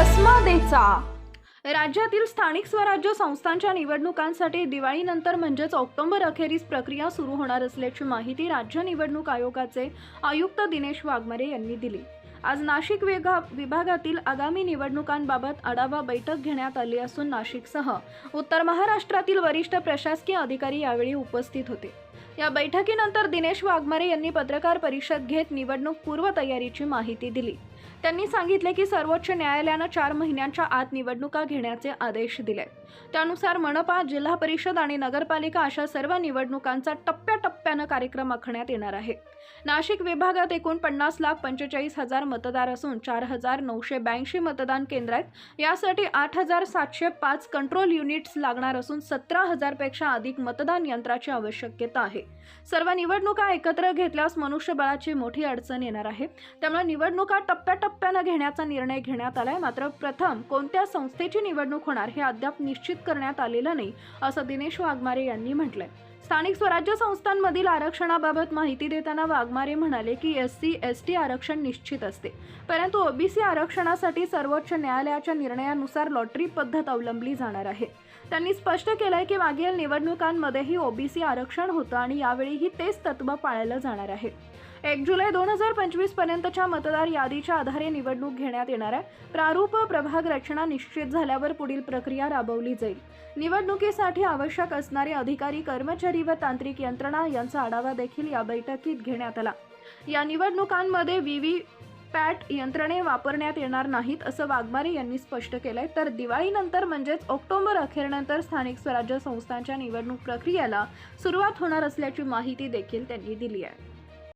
कसमादेचा राज्यातील स्थानिक स्वराज्य संस्थांच्या निवडणुकांसाठी दिवाळीनंतर म्हणजेच ऑक्टोबर अखेरीस प्रक्रिया सुरू होणार असल्याची माहिती राज्य निवडणूक आयोगाचे आयुक्त दिनेश वाघमारे यांनी दिली. आज नाशिक वेगा विभागातील आगामी निवडणुकांबाबत आढावा बैठक घेण्यात आली असून नाशिकसह उत्तर महाराष्ट्रातील वरिष्ठ प्रशासकीय अधिकारी यावेळी उपस्थित होते. या बैठकीनंतर दिनेश वाघमारे यांनी पत्रकार परिषद घेत निवडणूक पूर्वतयारीची माहिती दिली. त्यांनी सांगितले की सर्वोच्च न्यायालयानं चार महिन्यांच्या आत निवडणुका घेण्याचे आदेश दिले. त्यानुसार मनपा जिल्हा परिषद आणि नगरपालिका अशा सर्व निवडणुकांचा टप्प्याटप्प्यानं कार्यक्रम आखण्यात येणार आहे. नाशिक विभागात एकूण पन्नास लाख पंचेचाळीस हजार मतदार असून चार हजार नऊशे ब्याऐंशी मतदान केंद्र आहेत. यासाठी आठ हजार सातशे पाच कंट्रोल युनिट्स लागणार असून सतरा हजारपेक्षा अधिक मतदान यंत्राची आवश्यकता आहे. सर्व निवडणुका एकत्र घेतल्यास मनुष्यबळाची मोठी अडचण येणार आहे. त्यामुळे निवडणुका टप्प्याटप्प्यानं घेण्याचा निर्णय घेण्यात आलाय. मात्र प्रथम कोणत्या संस्थेची निवडणूक होणार हे अद्याप निश्चित करण्यात आलेलं नाही असं दिनेश वाघमारे यांनी म्हटलंय. स्थानिक स्वराज्य संस्थांमधील आरक्षणाबाबत माहिती देताना वाघमारे म्हणाले की एस सी एस टी आरक्षण निश्चित असते. परंतु ओबीसी आरक्षणासाठी सर्वोच्च न्यायालयाच्या निर्णयानुसार लॉटरी पद्धत अवलंबली जाणार आहे. त्यांनी स्पष्ट केलंय की मागील निवडणुकांमध्येही ओबीसी आरक्षण होतं आणि यावेळीही तेच तत्व पाळलं जाणार आहे. एक जुलै दोन हजार पंचवीस पर्यंतच्या मतदार यादीच्या आधारे निवडणूक घेण्यात येणार आहे. प्रारूप प्रभाग रचना निश्चित झाल्यावर पुढील प्रक्रिया राबवली जाईल. निवडणुकीसाठी आवश्यक असणारे अधिकारी कर्मचारी व तांत्रिक यंत्रणा यांचा आढावा देखील या बैठकीत घेण्यात आला. या निवडणुकांमध्ये व्ही पॅट यंत्रणे वापरण्यात येणार नाहीत असं वाघमारे यांनी स्पष्ट केलंय. तर दिवाळीनंतर म्हणजेच ऑक्टोबर अखेरनंतर स्थानिक स्वराज्य संस्थांच्या निवडणूक प्रक्रियेला सुरुवात होणार असल्याची माहिती देखील त्यांनी दिली आहे.